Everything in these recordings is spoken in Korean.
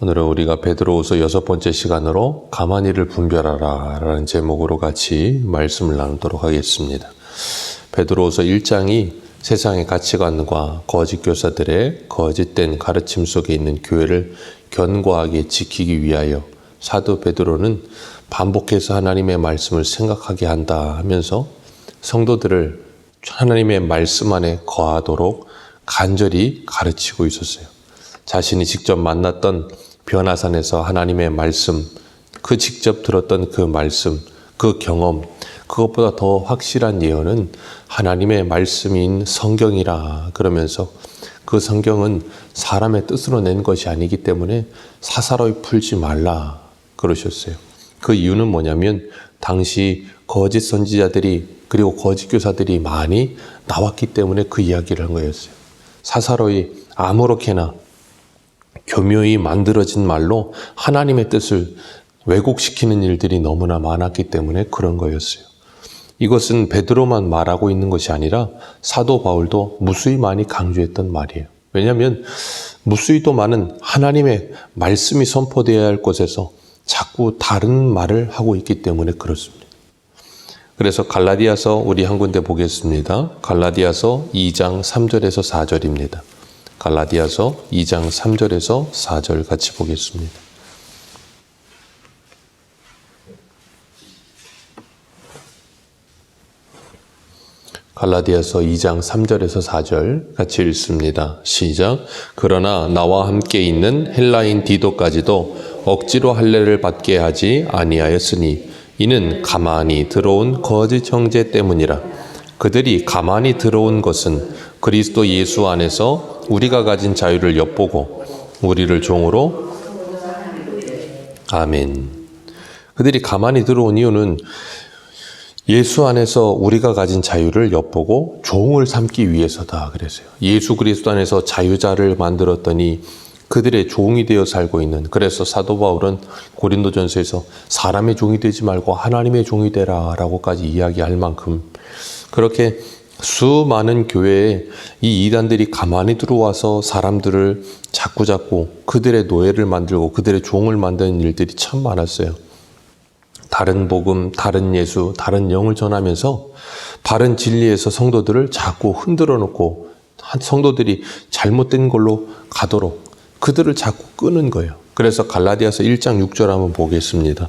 오늘은 우리가 베드로후서 여섯 번째 시간으로 가만히를 분별하라 라는 제목으로 같이 말씀을 나누도록 하겠습니다. 베드로후서 1장이 세상의 가치관과 거짓 교사들의 거짓된 가르침 속에 있는 교회를 견고하게 지키기 위하여 사도 베드로는 반복해서 하나님의 말씀을 생각하게 한다 하면서 성도들을 하나님의 말씀 안에 거하도록 간절히 가르치고 있었어요. 자신이 직접 만났던 변화산에서 하나님의 말씀, 그 직접 들었던 그 말씀, 그 경험, 그것보다 더 확실한 예언은 하나님의 말씀인 성경이라 그러면서 그 성경은 사람의 뜻으로 낸 것이 아니기 때문에 사사로이 풀지 말라 그러셨어요. 그 이유는 뭐냐면 당시 거짓 선지자들이 그리고 거짓 교사들이 많이 나왔기 때문에 그 이야기를 한 거였어요. 사사로이 아무렇게나 교묘히 만들어진 말로 하나님의 뜻을 왜곡시키는 일들이 너무나 많았기 때문에 그런 거였어요. 이것은 베드로만 말하고 있는 것이 아니라 사도 바울도 무수히 많이 강조했던 말이에요. 왜냐하면 무수히도 많은 하나님의 말씀이 선포되어야 할 곳에서 자꾸 다른 말을 하고 있기 때문에 그렇습니다. 그래서 갈라디아서 우리 한 군데 보겠습니다. 갈라디아서 2장 3절에서 4절입니다. 갈라디아서 2장 3절에서 4절 같이 보겠습니다. 갈라디아서 2장 3절에서 4절 같이 읽습니다. 시작. 그러나 나와 함께 있는 헬라인 디도까지도 억지로 할례를 받게 하지 아니하였으니 이는 가만히 들어온 거짓 형제 때문이라. 그들이 가만히 들어온 것은 그리스도 예수 안에서 우리가 가진 자유를 엿보고 우리를 종으로 아멘. 그들이 가만히 들어온 이유는 예수 안에서 우리가 가진 자유를 엿보고 종을 삼기 위해서다 그랬어요. 예수 그리스도 안에서 자유자를 만들었더니 그들의 종이 되어 살고 있는 그래서 사도 바울은 고린도전서에서 사람의 종이 되지 말고 하나님의 종이 되라라고까지 이야기할 만큼 그렇게 수많은 교회에 이 이단들이 가만히 들어와서 사람들을 자꾸 자꾸 그들의 노예를 만들고 그들의 종을 만드는 일들이 참 많았어요. 다른 복음, 다른 예수, 다른 영을 전하면서 바른 진리에서 성도들을 자꾸 흔들어 놓고 성도들이 잘못된 걸로 가도록 그들을 자꾸 끄는 거예요. 그래서 갈라디아서 1장 6절 한번 보겠습니다.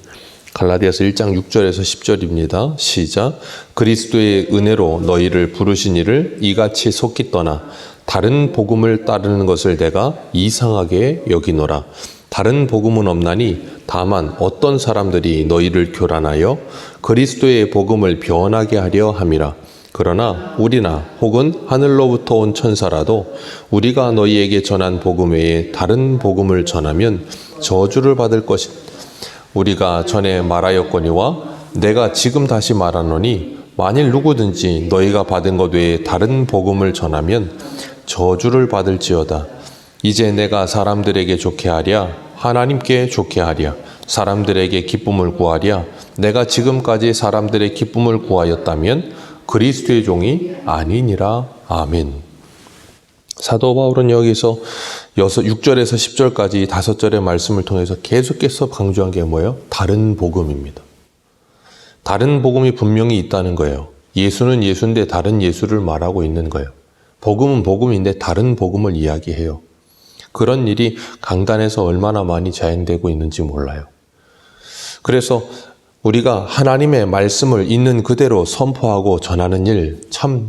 갈라디아서 1장 6절에서 10절입니다. 시작. 그리스도의 은혜로 너희를 부르신 이를 이같이 속기 떠나 다른 복음을 따르는 것을 내가 이상하게 여기노라. 다른 복음은 없나니 다만 어떤 사람들이 너희를 교란하여 그리스도의 복음을 변하게 하려 함이라. 그러나 우리나 혹은 하늘로부터 온 천사라도 우리가 너희에게 전한 복음 외에 다른 복음을 전하면 저주를 받을 것이 우리가 전에 말하였거니와 내가 지금 다시 말하노니 만일 누구든지 너희가 받은 것 외에 다른 복음을 전하면 저주를 받을지어다. 이제 내가 사람들에게 좋게 하랴 하나님께 좋게 하랴 사람들에게 기쁨을 구하랴 내가 지금까지 사람들의 기쁨을 구하였다면 그리스도의 종이 아니니라 아멘. 사도 바울은 여기서 6절에서 10절까지 다섯 절의 말씀을 통해서 계속해서 강조한 게 뭐예요? 다른 복음입니다. 다른 복음이 분명히 있다는 거예요. 예수는 예수인데 다른 예수를 말하고 있는 거예요. 복음은 복음인데 다른 복음을 이야기해요. 그런 일이 강단에서 얼마나 많이 자행되고 있는지 몰라요. 그래서 우리가 하나님의 말씀을 있는 그대로 선포하고 전하는 일 참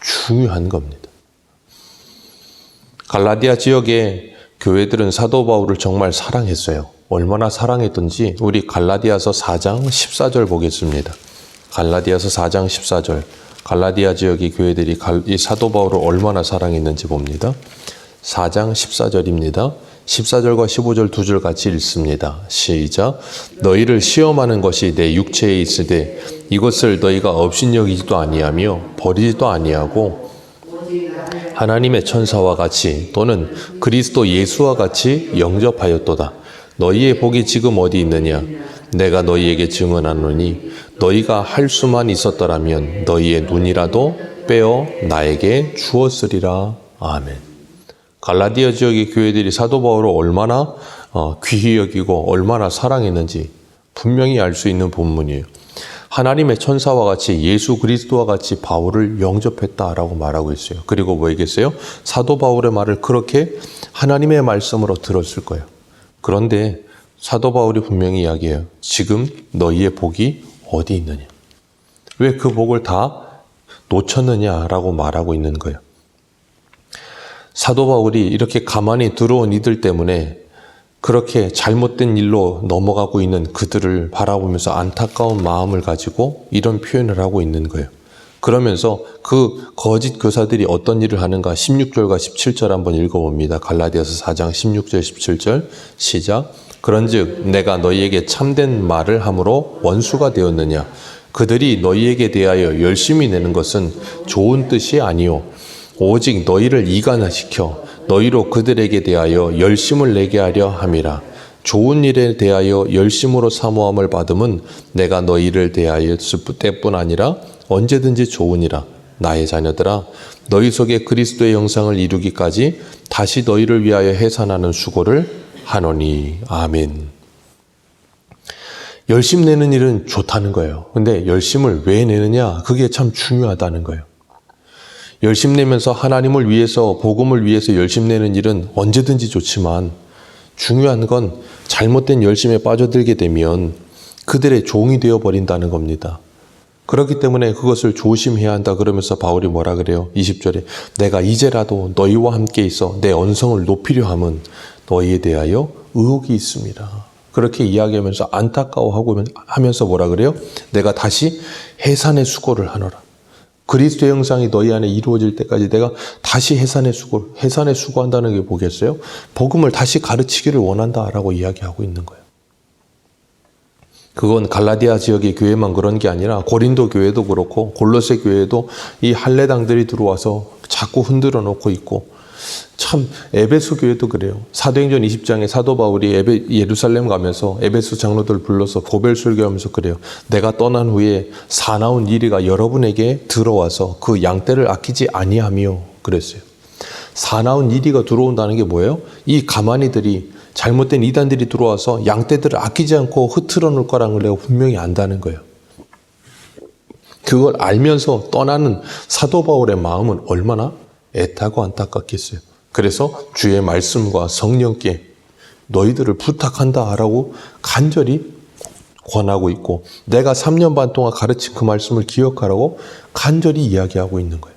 중요한 겁니다. 갈라디아 지역의 교회들은 사도 바울을 정말 사랑했어요. 얼마나 사랑했던지 우리 갈라디아서 4장 14절 보겠습니다. 갈라디아서 4장 14절. 갈라디아 지역의 교회들이 이 사도 바울을 얼마나 사랑했는지 봅니다. 4장 14절입니다. 14절과 15절 두 줄 같이 읽습니다. 시작. 너희를 시험하는 것이 내 육체에 있으되 이것을 너희가 업신여기지도 아니하며 버리지도 아니하고 하나님의 천사와 같이 또는 그리스도 예수와 같이 영접하였도다. 너희의 복이 지금 어디 있느냐? 내가 너희에게 증언하노니 너희가 할 수만 있었더라면 너희의 눈이라도 빼어 나에게 주었으리라. 아멘. 갈라디아 지역의 교회들이 사도 바울을 얼마나 어, 귀히 여기고 얼마나 사랑했는지 분명히 알 수 있는 본문이에요. 하나님의 천사와 같이 예수 그리스도와 같이 바울을 영접했다라고 말하고 있어요. 그리고 뭐 얘기했어요? 사도 바울의 말을 그렇게 하나님의 말씀으로 들었을 거예요. 그런데 사도 바울이 분명히 이야기해요. 지금 너희의 복이 어디 있느냐? 왜 그 복을 다 놓쳤느냐라고 말하고 있는 거예요. 사도 바울이 이렇게 가만히 들어온 이들 때문에 그렇게 잘못된 일로 넘어가고 있는 그들을 바라보면서 안타까운 마음을 가지고 이런 표현을 하고 있는 거예요. 그러면서 그 거짓 교사들이 어떤 일을 하는가 16절과 17절 한번 읽어봅니다. 갈라디아서 4장 16절 17절 시작. 그런즉 내가 너희에게 참된 말을 함으로 원수가 되었느냐 그들이 너희에게 대하여 열심히 내는 것은 좋은 뜻이 아니요 오직 너희를 이간화시켜 너희로 그들에게 대하여 열심을 내게 하려 함이라. 좋은 일에 대하여 열심으로 사모함을 받음은 내가 너희를 대하였을 때뿐 아니라 언제든지 좋으니라. 나의 자녀들아, 너희 속에 그리스도의 영상을 이루기까지 다시 너희를 위하여 해산하는 수고를 하노니. 아멘. 열심 내는 일은 좋다는 거예요. 근데 열심을 왜 내느냐? 그게 참 중요하다는 거예요. 열심 내면서 하나님을 위해서, 복음을 위해서 열심 내는 일은 언제든지 좋지만 중요한 건 잘못된 열심에 빠져들게 되면 그들의 종이 되어 버린다는 겁니다. 그렇기 때문에 그것을 조심해야 한다 그러면서 바울이 뭐라 그래요? 20절에 내가 이제라도 너희와 함께 있어 내 언성을 높이려 함은 너희에 대하여 의혹이 있습니다. 그렇게 이야기하면서 안타까워하고 하면서 뭐라 그래요? 내가 다시 해산의 수고를 하노라. 그리스도의 형상이 너희 안에 이루어질 때까지 내가 다시 해산의 수고, 해산의 수고한다는 게 뭐겠어요? 복음을 다시 가르치기를 원한다라고 이야기하고 있는 거예요. 그건 갈라디아 지역의 교회만 그런 게 아니라 고린도 교회도 그렇고 골로새 교회도 이 할례당들이 들어와서 자꾸 흔들어 놓고 있고 참 에베소 교회도 그래요. 사도행전 20장에 사도 바울이 에베, 예루살렘 가면서 에베소 장로들 불러서 고별 설교하면서 그래요. 내가 떠난 후에 사나운 이리가 여러분에게 들어와서 그 양떼를 아끼지 아니하며 그랬어요. 사나운 이리가 들어온다는 게 뭐예요? 이 가만히들이 잘못된 이단들이 들어와서 양떼들을 아끼지 않고 흐트러 놓을 거라는 걸 내가 분명히 안다는 거예요. 그걸 알면서 떠나는 사도 바울의 마음은 얼마나 애타고 안타깝겠어요. 그래서 주의 말씀과 성령께 너희들을 부탁한다라고 간절히 권하고 있고 내가 3년 반 동안 가르친 그 말씀을 기억하라고 간절히 이야기하고 있는 거예요.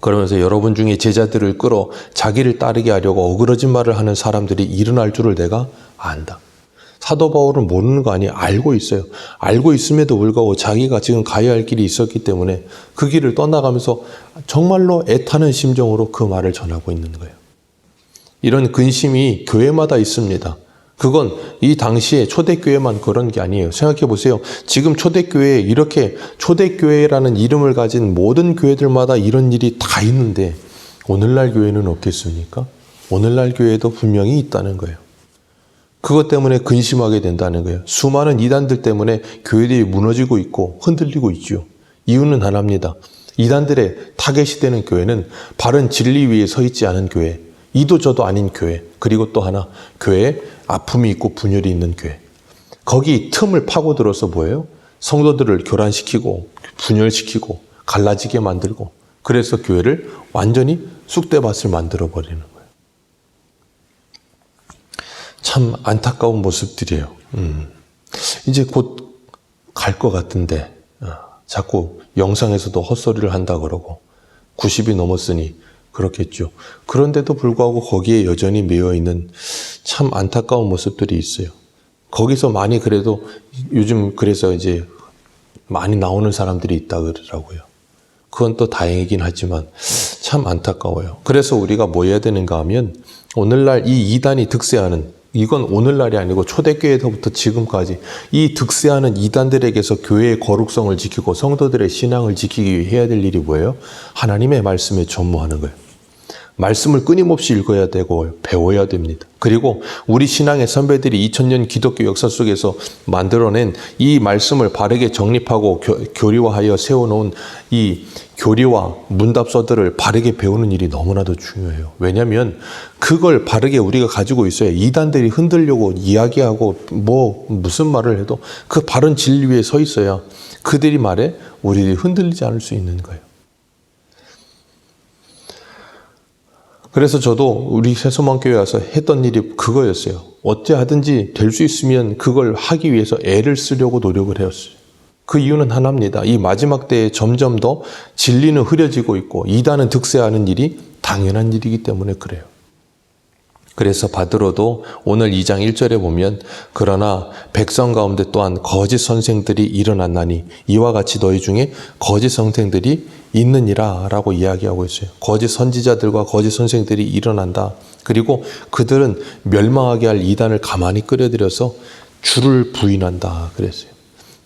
그러면서 여러분 중에 제자들을 끌어 자기를 따르게 하려고 어그러진 말을 하는 사람들이 일어날 줄을 내가 안다. 사도 바울은 모르는 거 아니에요. 알고 있어요. 알고 있음에도 불구하고 자기가 지금 가야 할 길이 있었기 때문에 그 길을 떠나가면서 정말로 애타는 심정으로 그 말을 전하고 있는 거예요. 이런 근심이 교회마다 있습니다. 그건 이 당시에 초대교회만 그런 게 아니에요. 생각해 보세요. 지금 초대교회에 이렇게 초대교회라는 이름을 가진 모든 교회들마다 이런 일이 다 있는데 오늘날 교회는 없겠습니까? 오늘날 교회도 분명히 있다는 거예요. 그것 때문에 근심하게 된다는 거예요. 수많은 이단들 때문에 교회들이 무너지고 있고 흔들리고 있죠. 이유는 하나입니다. 이단들의 타겟이 되는 교회는 바른 진리 위에 서 있지 않은 교회, 이도 저도 아닌 교회, 그리고 또 하나 교회에 아픔이 있고 분열이 있는 교회. 거기 틈을 파고들어서 뭐예요? 성도들을 교란시키고 분열시키고 갈라지게 만들고 그래서 교회를 완전히 쑥대밭을 만들어 버리는 거예요. 참 안타까운 모습들이에요. 음. 이제 곧 갈 것 같은데 어, 자꾸 영상에서도 헛소리를 한다 그러고 90이 넘었으니 그렇겠죠. 그런데도 불구하고 거기에 여전히 매여 있는 참 안타까운 모습들이 있어요. 거기서 많이 그래도 요즘 그래서 이제 많이 나오는 사람들이 있다 그러더라고요. 그건 또 다행이긴 하지만 참 안타까워요. 그래서 우리가 뭐 해야 되는가 하면 오늘날 이 이단이 득세하는 이건 오늘날이 아니고 초대교회에서부터 지금까지 이 득세하는 이단들에게서 교회의 거룩성을 지키고 성도들의 신앙을 지키기 위해 해야 될 일이 뭐예요? 하나님의 말씀에 전무하는 거예요. 말씀을 끊임없이 읽어야 되고 배워야 됩니다. 그리고 우리 신앙의 선배들이 2000년 기독교 역사 속에서 만들어낸 이 말씀을 바르게 정립하고 교, 류화하여 세워놓은 이 교리와 문답서들을 바르게 배우는 일이 너무나도 중요해요. 왜냐하면 그걸 바르게 우리가 가지고 있어야 이단들이 흔들려고 이야기하고 뭐 무슨 말을 해도 그 바른 진리 위에 서 있어야 그들이 말에 우리들이 흔들리지 않을 수 있는 거예요. 그래서 저도 우리 새소망교회 와서 했던 일이 그거였어요. 어찌하든지 될 수 있으면 그걸 하기 위해서 애를 쓰려고 노력을 해왔어요. 그 이유는 하나입니다. 이 마지막 때에 점점 더 진리는 흐려지고 있고 이단은 득세하는 일이 당연한 일이기 때문에 그래요. 그래서 바드로도 오늘 2장 1절에 보면 그러나 백성 가운데 또한 거짓 선생들이 일어났나니 이와 같이 너희 중에 거짓 선생들이 있느니라 라고 이야기하고 있어요. 거짓 선지자들과 거짓 선생들이 일어난다. 그리고 그들은 멸망하게 할 이단을 가만히 끌어들여서 주를 부인한다. 그랬어요.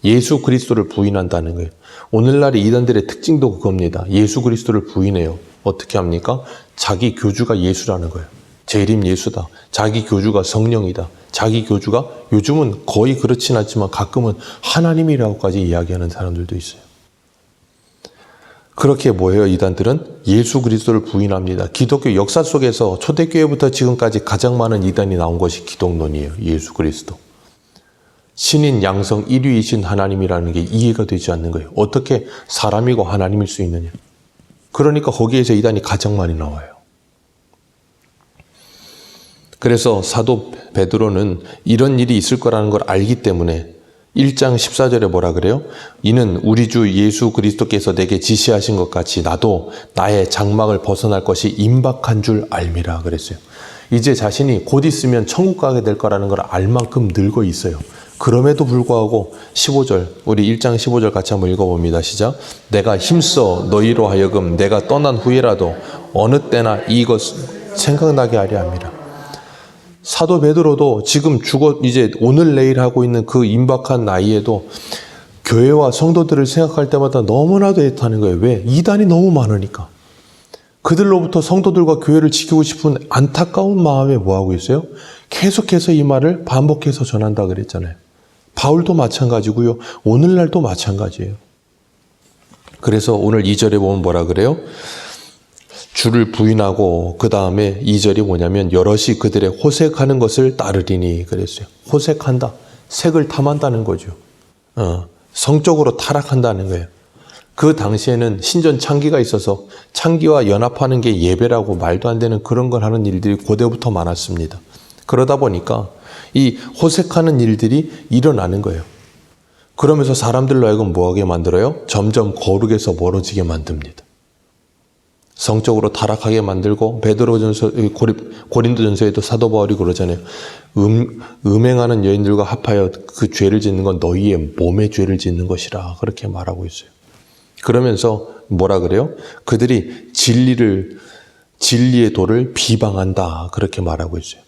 예수 그리스도를 부인한다는 거예요. 오늘날의 이단들의 특징도 그겁니다. 예수 그리스도를 부인해요. 어떻게 합니까? 자기 교주가 예수라는 거예요. 재림 예수다. 자기 교주가 성령이다. 자기 교주가 요즘은 거의 그렇진 않지만 가끔은 하나님이라고까지 이야기하는 사람들도 있어요. 그렇게 뭐예요? 이단들은 예수 그리스도를 부인합니다. 기독교 역사 속에서 초대교회부터 지금까지 가장 많은 이단이 나온 것이 기독론이에요. 예수 그리스도. 신인 양성 1위이신 하나님이라는 게 이해가 되지 않는 거예요. 어떻게 사람이고 하나님일 수 있느냐. 그러니까 거기에서 이단이 가장 많이 나와요. 그래서 사도 베드로는 이런 일이 있을 거라는 걸 알기 때문에 1장 14절에 뭐라 그래요? 이는 우리 주 예수 그리스도께서 내게 지시하신 것 같이 나도 나의 장막을 벗어날 것이 임박한 줄 알미라 그랬어요. 이제 자신이 곧 있으면 천국 가게 될 거라는 걸 알 만큼 늙어 있어요. 그럼에도 불구하고 15절, 우리 1장 15절 같이 한번 읽어봅니다. 시작. 내가 힘써 너희로 하여금 내가 떠난 후에라도 어느 때나 이것 생각나게 하려 합니다. 사도 베드로도 지금 죽어 이제 오늘 내일 하고 있는 그 임박한 나이에도 교회와 성도들을 생각할 때마다 너무나도 애타는 거예요. 왜? 이단이 너무 많으니까. 그들로부터 성도들과 교회를 지키고 싶은 안타까운 마음에 뭐 하고 있어요? 계속해서 이 말을 반복해서 전한다 그랬잖아요. 바울도 마찬가지고요. 오늘날도 마찬가지예요. 그래서 오늘 2절에 보면 뭐라 그래요? 주를 부인하고 그 다음에 2절이 뭐냐면 여럿이 그들의 호색하는 것을 따르리니 그랬어요. 호색한다. 색을 탐한다는 거죠. 어, 성적으로 타락한다는 거예요. 그 당시에는 신전 창기가 있어서 창기와 연합하는 게 예배라고 말도 안 되는 그런 걸 하는 일들이 고대부터 많았습니다. 그러다 보니까 이 호색하는 일들이 일어나는 거예요. 그러면서 사람들로 하여금 뭐하게 만들어요? 점점 거룩에서 멀어지게 만듭니다. 성적으로 타락하게 만들고 베드로전서 고린도전서에도 사도 바울이 그러잖아요. 음, 음행하는 여인들과 합하여 그 죄를 짓는 건 너희의 몸의 죄를 짓는 것이라 그렇게 말하고 있어요. 그러면서 뭐라 그래요? 그들이 진리를 진리의 도를 비방한다 그렇게 말하고 있어요.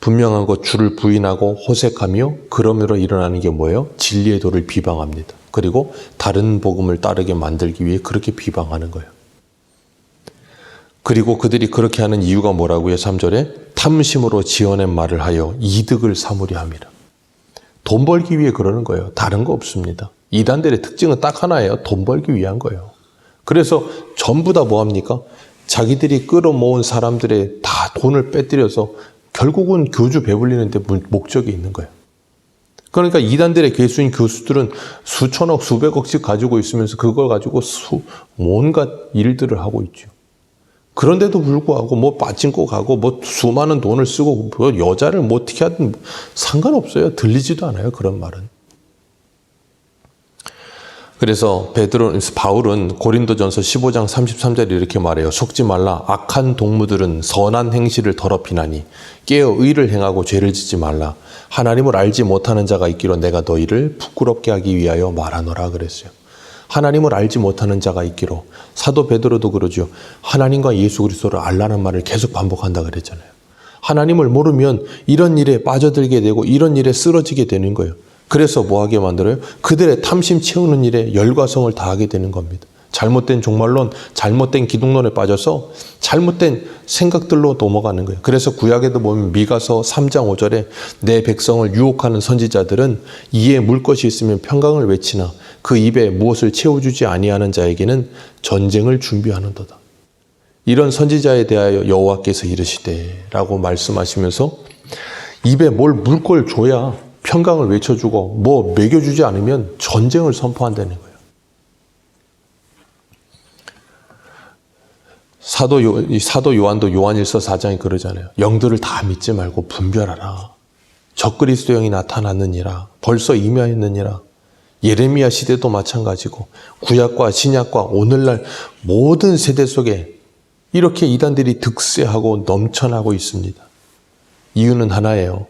분명한 것 주를 부인하고 호색하며 그러므로 일어나는 게 뭐예요? 진리의 도를 비방합니다. 그리고 다른 복음을 따르게 만들기 위해 그렇게 비방하는 거예요. 그리고 그들이 그렇게 하는 이유가 뭐라고요? 3절에 탐심으로 지어낸 말을 하여 이득을 삼으려 함이라. 돈 벌기 위해 그러는 거예요. 다른 거 없습니다. 이단들의 특징은 딱 하나예요. 돈 벌기 위한 거예요. 그래서 전부 다 뭐 합니까? 자기들이 끌어모은 사람들의 다 돈을 빼뜨려서 결국은 교주 배불리는데 목적이 있는 거예요. 그러니까 이단들의 개수인 교수들은 수천억, 수백억씩 가지고 있으면서 그걸 가지고 수, 온갖 일들을 하고 있죠. 그런데도 불구하고 뭐 빠진코 가고 뭐 수많은 돈을 쓰고 뭐 여자를 뭐 어떻게 하든 상관없어요. 들리지도 않아요. 그런 말은. 그래서 베드로 바울은 고린도전서 15장 33절에 이렇게 말해요. 속지 말라. 악한 동무들은 선한 행실을 더럽히나니 깨어 의를 행하고 죄를 짓지 말라. 하나님을 알지 못하는 자가 있기로 내가 너희를 부끄럽게 하기 위하여 말하노라 그랬어요. 하나님을 알지 못하는 자가 있기로 사도 베드로도 그러죠. 하나님과 예수 그리스도를 알라는 말을 계속 반복한다 그랬잖아요. 하나님을 모르면 이런 일에 빠져들게 되고 이런 일에 쓰러지게 되는 거예요. 그래서 뭐 하게 만들어요? 그들의 탐심 채우는 일에 열과성을 다하게 되는 겁니다. 잘못된 종말론, 잘못된 기독론에 빠져서 잘못된 생각들로 넘어가는 거예요. 그래서 구약에도 보면 미가서 3장 5절에 내 백성을 유혹하는 선지자들은 이에 물 것이 있으면 평강을 외치나 그 입에 무엇을 채워주지 아니하는 자에게는 전쟁을 준비하는도다. 이런 선지자에 대하여 여호와께서 이르시되라고 말씀하시면서 입에 뭘 물 걸 줘야 평강을 외쳐주고 뭐 먹여주지 않으면 전쟁을 선포한다는 거예요. 사도 요, 이 사도 요한도 요한일서 4장에 그러잖아요. 영들을 다 믿지 말고 분별하라. 적그리스도 영이 나타났느니라. 벌써 임하였느니라. 예레미야 시대도 마찬가지고 구약과 신약과 오늘날 모든 세대 속에 이렇게 이단들이 득세하고 넘쳐나고 있습니다. 이유는 하나예요.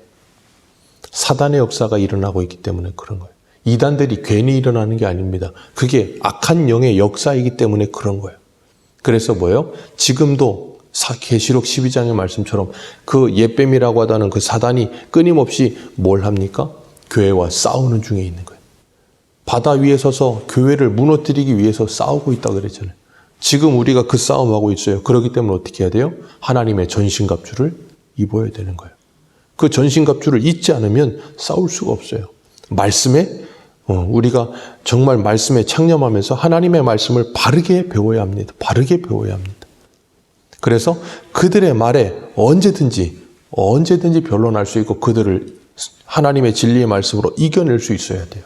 사단의 역사가 일어나고 있기 때문에 그런 거예요. 이단들이 괜히 일어나는 게 아닙니다. 그게 악한 영의 역사이기 때문에 그런 거예요. 그래서 뭐예요? 지금도 사- 계시록 12장의 말씀처럼 그 예뱀이라고 하다는 그 사단이 끊임없이 뭘 합니까? 교회와 싸우는 중에 있는 거예요. 바다 위에 서서 교회를 무너뜨리기 위해서 싸우고 있다 그랬잖아요. 지금 우리가 그 싸움하고 있어요. 그렇기 때문에 어떻게 해야 돼요? 하나님의 전신갑주를 입어야 되는 거예요. 그 전신갑주를 잊지 않으면 싸울 수가 없어요. 말씀에 어, 우리가 정말 말씀에 창념하면서 하나님의 말씀을 바르게 배워야 합니다. 바르게 배워야 합니다. 그래서 그들의 말에 언제든지 언제든지 변론할 수 있고 그들을 하나님의 진리의 말씀으로 이겨낼 수 있어야 돼요.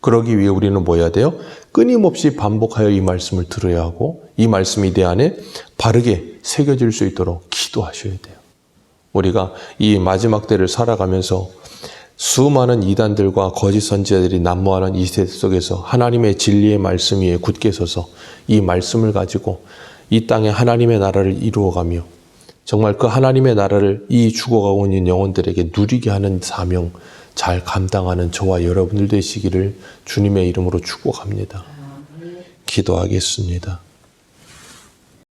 그러기 위해 우리는 뭐 해야 돼요? 끊임없이 반복하여 이 말씀을 들어야 하고 이 말씀이 내 안에 바르게 새겨질 수 있도록 기도하셔야 돼요. 우리가 이 마지막 때를 살아가면서 수많은 이단들과 거짓 선지자들이 난무하는 이 세대 속에서 하나님의 진리의 말씀 위에 굳게 서서 이 말씀을 가지고 이 땅에 하나님의 나라를 이루어가며 정말 그 하나님의 나라를 이 죽어가고 있는 영혼들에게 누리게 하는 사명 잘 감당하는 저와 여러분들 되시기를 주님의 이름으로 축복합니다. 기도하겠습니다.